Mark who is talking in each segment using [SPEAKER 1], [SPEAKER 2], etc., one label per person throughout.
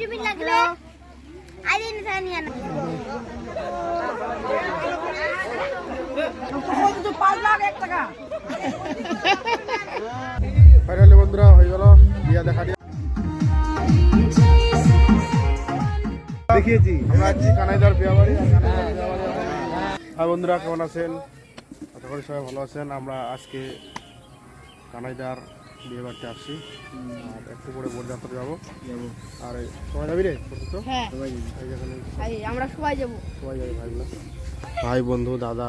[SPEAKER 1] Tiffin লাগবে
[SPEAKER 2] বন্ধুরা, হয়ে বিয়া দেখা দেখিয়েছি, আমরা কানাইদার বাড়ি আর হ্যাঁ বন্ধুরা, কেমন আছেন? আশা করি সবাই ভালো আছেন। আমরা আজকে কানাইদার বিয়ে বাড়িতে আসছি। আর একটু পরে বরযাত্রা যাব। আর সবাই যাবি রে?
[SPEAKER 1] হ্যাঁ। আমরা সবাই যাব।
[SPEAKER 2] সবাই যাবে ভাইগুলো ভাই বন্ধু দাদা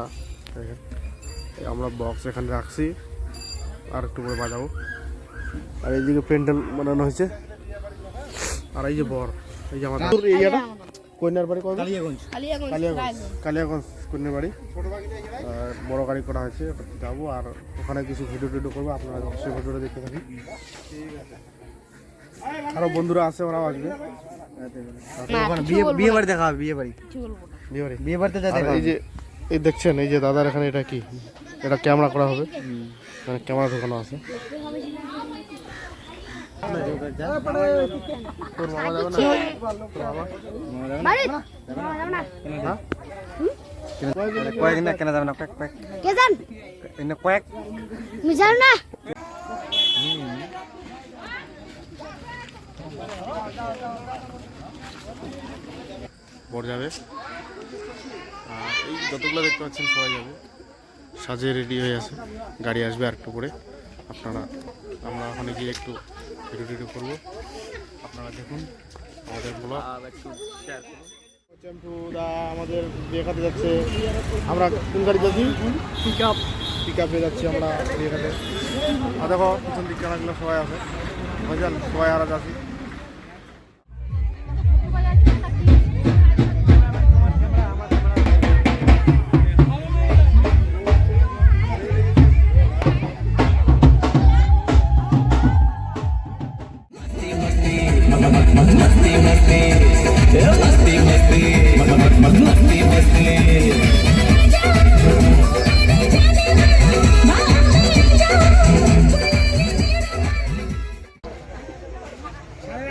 [SPEAKER 2] আমরা বক্স এখানে রাখছি। আর একটু করে বাজাবো। আর এইদিকে প্যান্ডেল বানানো হয়েছে। আর এই যে বর এই যে আমাদের কন্যার বাড়ি কত
[SPEAKER 3] কালিয়াগঞ্জ।
[SPEAKER 1] কালিয়াগঞ্জ।
[SPEAKER 2] কালিয়াগঞ্জ। কালিয়াগঞ্জ কন্যার বাড়ি। আর বড় গাড়ি করা হয়েছে যাব আর ওখানে কিছু ভিডিও টিডিও করব আপনারা অবশ্যই ভিডিওটা দেখতে থাকুন আরও বন্ধুরা আছে ওরাও আসবে।
[SPEAKER 3] বিয়ে বিয়ে বাড়ি দেখা হবে বিয়ে বাড়ি।
[SPEAKER 2] বিয়ে বাড়ি।
[SPEAKER 3] বিয়ে বাড়িতে দেখা
[SPEAKER 2] এই যে এই দেখছেন এই যে দাদার এখানে এটা কি? এটা ক্যামেরা করা হবে। মানে ক্যামেরা ঢোকানো আছে তোর মামা যাবে না তোর মামা
[SPEAKER 1] বাড়ি যাব না
[SPEAKER 2] হ্যাঁ
[SPEAKER 3] কয়েক না কয়েক কয়েক
[SPEAKER 2] এই যতগুলো দেখতে পাচ্ছেন সবাই যাবে। সাজে রেডি হয়ে আছে। গাড়ি আসবে আর একটু করে আপনারা আমরা ওখানে গিয়ে একটু ভিডিও টিডিও করব। আপনারা দেখুন আমাদের ব্লগ। দা আমাদের বিয়ে যাচ্ছে। আমরা কোন গাড়ি যাচ্ছি? পিক আপ পিক আপে যাচ্ছি আমরা বিয়ে আর দেখো পিছন দিক ক্যামেরাগুলো সবাই আছে। বুঝলেন সবাই আর যাচ্ছি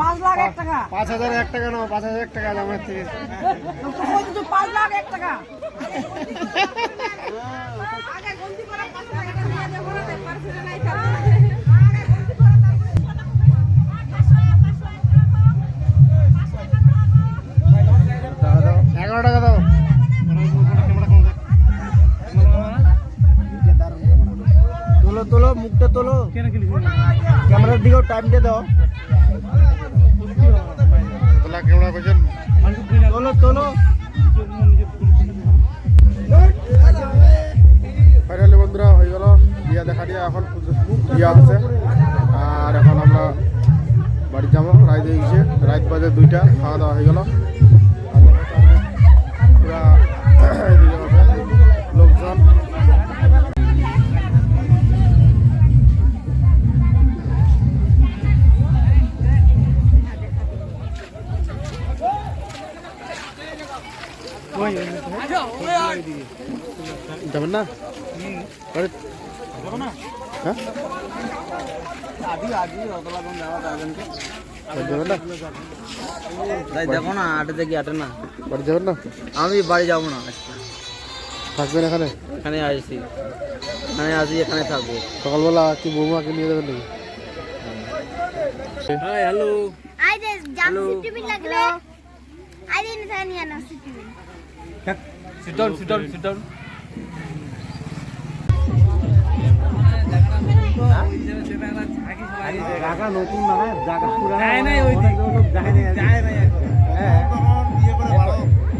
[SPEAKER 4] পাঁচ লাখ এক টাকা।
[SPEAKER 2] পাঁচ হাজার এক টাকা নাও পাঁচ হাজার এক টাকা জামার থেকে।
[SPEAKER 4] পাঁচ লাখ এক টাকা।
[SPEAKER 2] এগারো টাকা দাও।
[SPEAKER 3] তোলো তোলো মুখটা তোলো। ক্যামেরার দিকেও টাইম দিয়ে দাও।
[SPEAKER 2] ক্যামেরা করছেন
[SPEAKER 3] তোলো তোলো।
[SPEAKER 2] ফাইনালি বন্ধুরা হয়ে গেল। বিয়া দেখা দিয়ে এখন বিয়া আছে। আর এখন আমরা বাড়ি যাব রাত হয়ে গেছে রাত বাজে দুইটা খাওয়া দাওয়া হয়ে গেল। যাবেন না? হ্যাঁ?
[SPEAKER 3] দেখো না আটে থেকে আটে না।
[SPEAKER 2] বাড়ি যাবেন না?
[SPEAKER 3] আমি বাড়ি যাব না।
[SPEAKER 2] থাকবেন এখানে?
[SPEAKER 3] এখানে আসছি। এখানে আসি এখানে থাকব।
[SPEAKER 2] সকালবেলা কি বৌমাকে নিয়ে যাবেন নাকি?
[SPEAKER 3] হাই হ্যালো
[SPEAKER 1] টিফিন লাগবে।
[SPEAKER 3] Sit down sit down sit down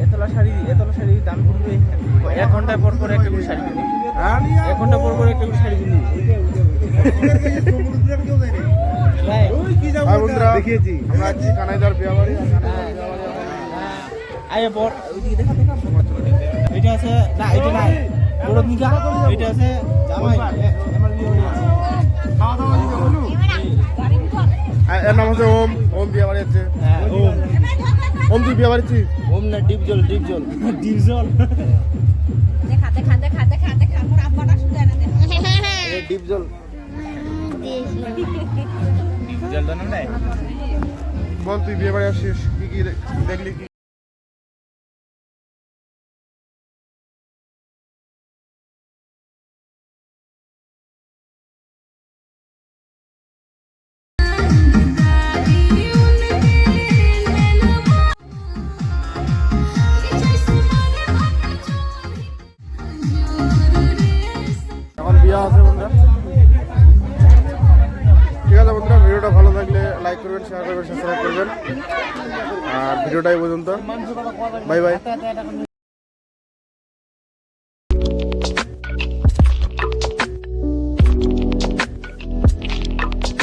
[SPEAKER 3] এতলা শাড়ি এতলা শাড়ি দাম পড়বে এক ঘণ্টা পর পর একটা করে শাড়ি কিনি এক ঘণ্টা পর পর একটা করে শাড়ি কিনি
[SPEAKER 2] দেখিয়েছি আমরা কানাইদার বিয়া বাড়ি
[SPEAKER 3] আয় বর ওইদিকে দেখা এটা আছে না এটা নাই। বড় নিকা এটা আছে জামাই। আমার বিয়ে হয়ে গেছে।
[SPEAKER 2] আর এর নাম হচ্ছে ওম ওম বিয়ে বাড়ি আছে।
[SPEAKER 3] হ্যাঁ ওম।
[SPEAKER 2] ওম তুই বিয়ে
[SPEAKER 3] ওম না ডিপ জল ডিপ জল ডিপ জল
[SPEAKER 4] দেখা দেখা দেখা দেখা দেখা মোর আব্বাটা শুধু এনে দে
[SPEAKER 3] ডিপ জল ডিপ জল তো না
[SPEAKER 2] বল তুই বিয়ে বাড়ি আসিস কি কি দেখলি কি ভিডিওটা ভালো লাগলে লাইক করবেন শেয়ার করবেন সাবস্ক্রাইব করবেন। আর ভিডিওটাই পর্যন্ত। Bye bye